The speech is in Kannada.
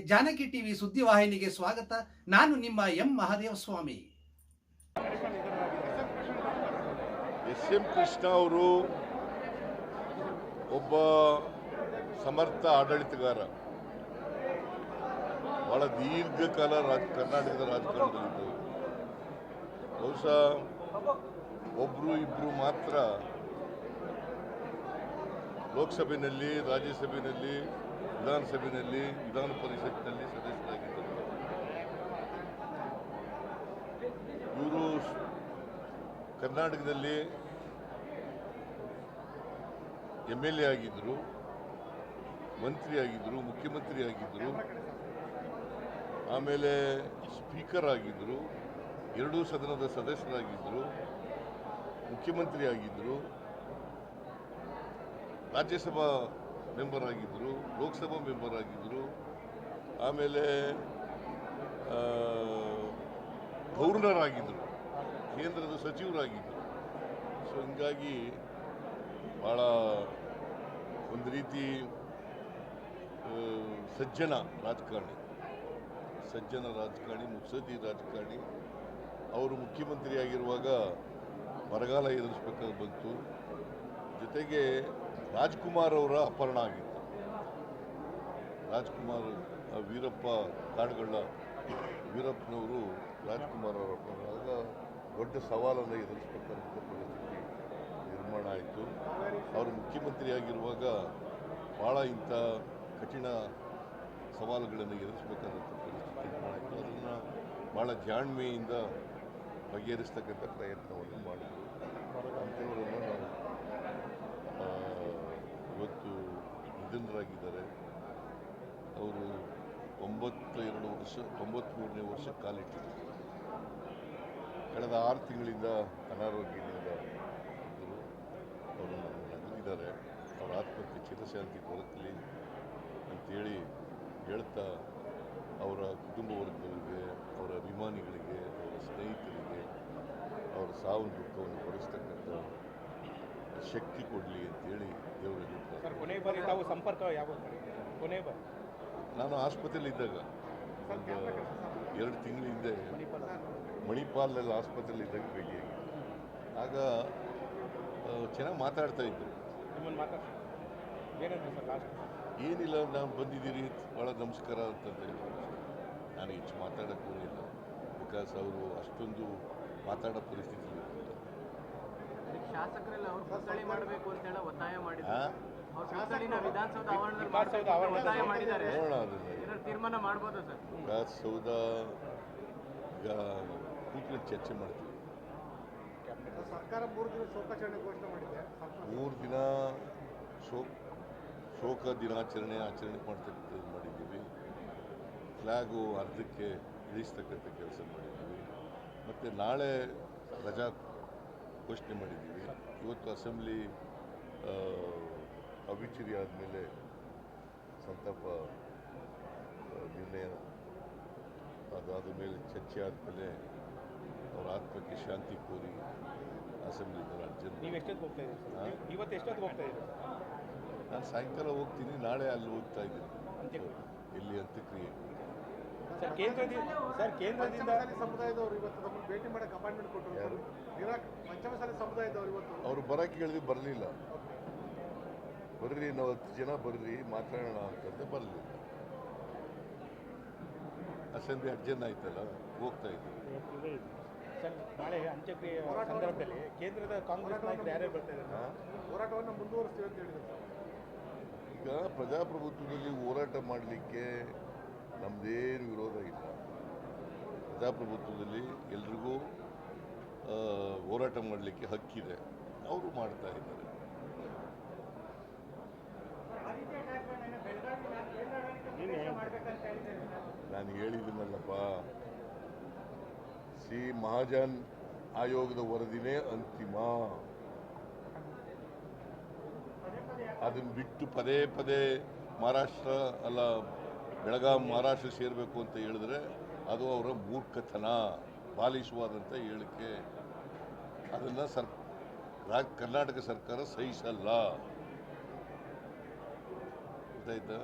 ಜಾನಕಿ ಟಿವಿ ಸುದ್ದಿವಾಹಿನಿಗೆ ಸ್ವಾಗತ. ನಾನು ನಿಮ್ಮ M. Mahadeva Swamy S M Krishna ಅವರು ಒಬ್ಬ ಸಮರ್ಥ ಆಡಳಿತಗಾರ. ಬಹಳ ದೀರ್ಘಕಾಲ ರಾಜ, ಕರ್ನಾಟಕದ ರಾಜಕಾರಣದಲ್ಲಿದ್ದರು. ಬಹುಶಃ ಒಬ್ರು ಇಬ್ಬರು ಮಾತ್ರ ಲೋಕಸಭೆಯಲ್ಲಿ, ರಾಜ್ಯಸಭೆಯಲ್ಲಿ ವಿಧಾನಸಭೆಯಲ್ಲಿ, ವಿಧಾನ ಪರಿಷತ್ನಲ್ಲಿ ಸದಸ್ಯರಾಗಿದ್ದರು. ಇವರು ಕರ್ನಾಟಕದಲ್ಲಿ ಎಂ ಎಲ್ ಎ ಆಗಿದ್ದರು, ಮಂತ್ರಿ ಆಗಿದ್ದರು, ಮುಖ್ಯಮಂತ್ರಿ ಆಗಿದ್ದರು, ಆಮೇಲೆ ಸ್ಪೀಕರ್ ಆಗಿದ್ದರು, ಎರಡೂ ಸದನದ ಸದಸ್ಯರಾಗಿದ್ದರು, ಮುಖ್ಯಮಂತ್ರಿ ಆಗಿದ್ದರು, ರಾಜ್ಯಸಭಾ ಮೆಂಬರ್ ಆಗಿದ್ದರು ಲೋಕಸಭಾ ಮೆಂಬರ್ ಆಗಿದ್ದರು ಆಮೇಲೆ ಗೌರ್ನರ್ ಆಗಿದ್ದರು ಕೇಂದ್ರದ ಸಚಿವರಾಗಿದ್ದರು ಸೊ ಹಿಂಗಾಗಿ ಭಾಳ ಒಂದು ರೀತಿ ಸಜ್ಜನ ರಾಜಕಾರಣಿ. ಸಜ್ಜನ ರಾಜಕಾರಣಿ, ಮುತ್ಸದ್ದಿ ರಾಜಕಾರಣಿ. ಅವರು ಮುಖ್ಯಮಂತ್ರಿಯಾಗಿರುವಾಗ ಬರಗಾಲ ಎದುರಿಸ್ಬೇಕಾಗಿ ಬಂತು ಜೊತೆಗೆ ರಾಜ್ಕುಮಾರ್ ಅವರ ಅಪಹರಣ ಆಗಿತ್ತು. ರಾಜ್ಕುಮಾರ್ ವೀರಪ್ಪ ಕಾಡುಗಳ ವೀರಪ್ಪನವರು ರಾಜ್ಕುಮಾರ್ ಅವರ ಅಪಹರಣ. ಆಗ ದೊಡ್ಡ ಸವಾಲನ್ನು ಎದುರಿಸಬೇಕಂತ ಪರಿಸ್ಥಿತಿ ನಿರ್ಮಾಣ ಆಯಿತು. ಅವರು ಮುಖ್ಯಮಂತ್ರಿ ಆಗಿರುವಾಗ ಭಾಳ ಇಂಥ ಕಠಿಣ ಸವಾಲುಗಳನ್ನು ಎದುರಿಸಬೇಕಾದಂಥ ಪರಿಸ್ಥಿತಿ ನಿರ್ಮಾಣ ಆಯಿತು. ಅದನ್ನು ಭಾಳ ಜಾಣ್ಮೆಯಿಂದ ಬಗೆಹರಿಸ್ತಕ್ಕಂಥ ಪ್ರಯತ್ನವನ್ನು ಮಾಡಿದರು. ಅಂಥವರನ್ನು ನಾವು ಆ, ಇವತ್ತು ನಿಧನರಾಗಿದ್ದಾರೆ ಅವರು ತೊಂಬತ್ತೆರಡು ವರ್ಷ ತೊಂಬತ್ತ್ಮೂರನೇ ವರ್ಷ ಕಾಲಿಟ್ಟಿದ್ದಾರೆ. ಕಳೆದ ಆರು ತಿಂಗಳಿಂದ ಅನಾರೋಗ್ಯದಿಂದ ಇದ್ದರು ಅವರು ನಗಲಿದ್ದಾರೆ ಅವರ ಆತ್ಮಕ್ಕೆ ಚಿರಶಾಂತಿ ದೊರಕಲಿ ಅಂತೇಳಿ ಹೇಳ್ತಾ ಅವರ ಕುಟುಂಬ ವರ್ಗಗಳಿಗೆ, ಅವರ ಅಭಿಮಾನಿಗಳಿಗೆ, ಅವರ ಸ್ನೇಹಿತರಿಗೆ, ಅವರ ಸಾವು ದುಃಖವನ್ನು ಭರಿಸ್ತಕ್ಕಂಥ ಶಕ್ತಿ ಕೊಡಲಿ ಅಂತೇಳಿ ದೇವರಲ್ಲಿ ಸರ್. ಕೊನೆ ಬಾರಿ ತಾವು ಸಂಪರ್ಕ ಯಾವಾಗ? ಕೊನೆ ಬಾರಿ ನಾನು ಆಸ್ಪತ್ರೆಯಲ್ಲಿ ಇದ್ದಾಗ ಒಂದು ಎರಡು ತಿಂಗಳ ಹಿಂದೆ ಮಣಿಪಾಲ್ನಲ್ಲಿ ಆಸ್ಪತ್ರೆಯಲ್ಲಿ ಇದ್ದಾಗ ಭೇಟಿಯಾಗಿದ್ದೆ ಆಗ ಚೆನ್ನಾಗಿ ಮಾತಾಡ್ತಾ ಇದ್ದರು ಏನಿಲ್ಲ ನಾನು ಬಂದಿದ್ದೀರಿ ಭಾಳ ನಮಸ್ಕಾರ ಅಂತ ಹೇಳಿದ್ರು ನಾನು ಹೆಚ್ಚು ಮಾತಾಡೋಕ್ಕೂ ಇಲ್ಲ ಬಿಕಾಸ್ ಅವರು ಅಷ್ಟೊಂದು ಮಾತಾಡೋ ಪರಿಸ್ಥಿತಿ ಶಾಸಕರೆಲ್ಲ ಅವರು ಪುತ್ಥಳಿ ಮಾಡಬೇಕು ಅಂತ ಹೇಳಿ ಒತ್ತಾಯ ಮಾಡಿದ್ದಾರೆ? ಅವ್ರ ಪುತ್ಥಳಿನ ವಿಧಾನಸೌಧ ಆವರಣದಲ್ಲಿ ಒತ್ತಾಯ ಮಾಡಿದ್ದಾರೆ. ಅದನ್ನು ತೀರ್ಮಾನ ಮಾಡ್ಬೋದಾ ಸರ್? ವಿಧಾನಸೌಧ ಈಗ ಕೂತ್ಕೊಂಡು ಚರ್ಚೆ ಮಾಡ್ತೀವಿ. ಸರ್ಕಾರ ಮೂರು ದಿನ ಶೋಕಾಚರಣೆ ಘೋಷಣೆ ಮಾಡಿದೆ. ಮೂರು ದಿನ ಶೋಕ ಶೋಕ ದಿನಾಚರಣೆ ಆಚರಣೆ ಮಾಡ್ತಕ್ಕಂಥದ್ದು ಮಾಡಿದ್ದೀವಿ. ಫ್ಲ್ಯಾಗು ಅರ್ಧಕ್ಕೆ ಇಳಿಸ್ತಕ್ಕಂಥ ಕೆಲಸ ಮಾಡಿದ್ದೀವಿ. ಮತ್ತು ನಾಳೆ ರಜಾ ಘೋಷಣೆ ಮಾಡಿದ್ದೀವಿ. ಇವತ್ತು ಅಸೆಂಬ್ಲಿ ಅವಿಚುರಿ ಆದಮೇಲೆ ಸಂತಾಪ ನಿರ್ಣಯ ಅದಾದ ಮೇಲೆ ಚರ್ಚೆ ಆದಮೇಲೆ ಅವರ ಆತ್ಮಕ್ಕೆ ಶಾಂತಿ ಕೋರಿ ಅಸೆಂಬ್ಲಿ ನಾನು ಸಾಯಂಕಾಲ ಹೋಗ್ತೀನಿ ನಾಳೆ ಅಲ್ಲಿ ಹೋಗ್ತಾ ಇದ್ದೀನಿ. ಇಲ್ಲಿ ಅಂತ್ಯಕ್ರಿಯೆ. ಸರ್ ಕೇಂದ್ರದಿಂದ ಸರ್ ಕೇಂದ್ರದಿಂದ ಸಮುದಾಯದವರು ಇವತ್ತು ನಮ್ಮನ್ನು ಭೇಟಿ ಮಾಡಕ್ಕೆ ಅಪಾಯಿಂಟ್ಮೆಂಟ್ ಕೊಟ್ಟರು ಯಾರು? ನಿರಾಕ್ ಪಂಚಮಸಾಲಿ ಸಮುದಾಯದವರು ಇವತ್ತು ಅವರು ಬರೋಕ್ಕೆ ಹೇಳಿದ್ವಿ ಬರಲಿಲ್ಲ. ಬರ್ರಿ ನಾವು ಹತ್ತು ಜನ ಬರ್ರಿ ಮಾತಾಡೋಣ ಅಂತಂದ್ರೆ ಬರಲಿಲ್ಲ. ಅಸೆಂಬ್ಲಿ ಅರ್ಜೆಂಟ್ ಆಯ್ತಲ್ಲ ಹೋಗ್ತಾ ಇದ್ವಿ. ಸರ್ ನಾಳೆ ಅಂತ್ಯಕ್ರಿಯೆ ಸಂದರ್ಭದಲ್ಲಿ ಕೇಂದ್ರದ ಕಾಂಗ್ರೆಸ್ ನಾಯಕರು ಯಾರ್ಯಾರು ಬರ್ತಾ ಇದ್ದಾರೆ? ಹಾ? ಹೋರಾಟವನ್ನು ಮುಂದುವರಿಸ್ತೀವಿ ಅಂತ ಹೇಳಿದ್ರು ಈಗ ಪ್ರಜಾಪ್ರಭುತ್ವದಲ್ಲಿ ಹೋರಾಟ ಮಾಡಲಿಕ್ಕೆ ನಮ್ಮದೇನು ವಿರೋಧ ಇಲ್ಲ. ಪ್ರಜಾಪ್ರಭುತ್ವದಲ್ಲಿ ಎಲ್ರಿಗೂ ಹೋರಾಟ ಮಾಡಲಿಕ್ಕೆ ಹಕ್ಕಿದೆ. ಅವರು ಮಾಡ್ತಾ ಇದ್ದಾರೆ. ನಾನು ಹೇಳಿದ್ದೀನಲ್ಲಪ್ಪ ಸಿ ಮಹಾಜನ್ ಆಯೋಗದ ವರದಿನೇ ಅಂತಿಮ. ಅದನ್ನು ಬಿಟ್ಟು ಪದೇ ಪದೇ ಮಹಾರಾಷ್ಟ್ರ, ಅಲ್ಲ ಬೆಳಗಾಂ, ಮಹಾರಾಷ್ಟ್ರ ಸೇರಬೇಕು ಅಂತ ಹೇಳಿದ್ರೆ ಅದು ಅವರ ಮೂರ್ಖತನ ಬಾಲಿಸುವಾದಂಥ ಹೇಳಿಕೆ. ಅದನ್ನು ಸರ್ ಕರ್ನಾಟಕ ಸರ್ಕಾರ ಸಹಿಸಲ್ಲ. ಗೊತ್ತಾಯ್ತಾ?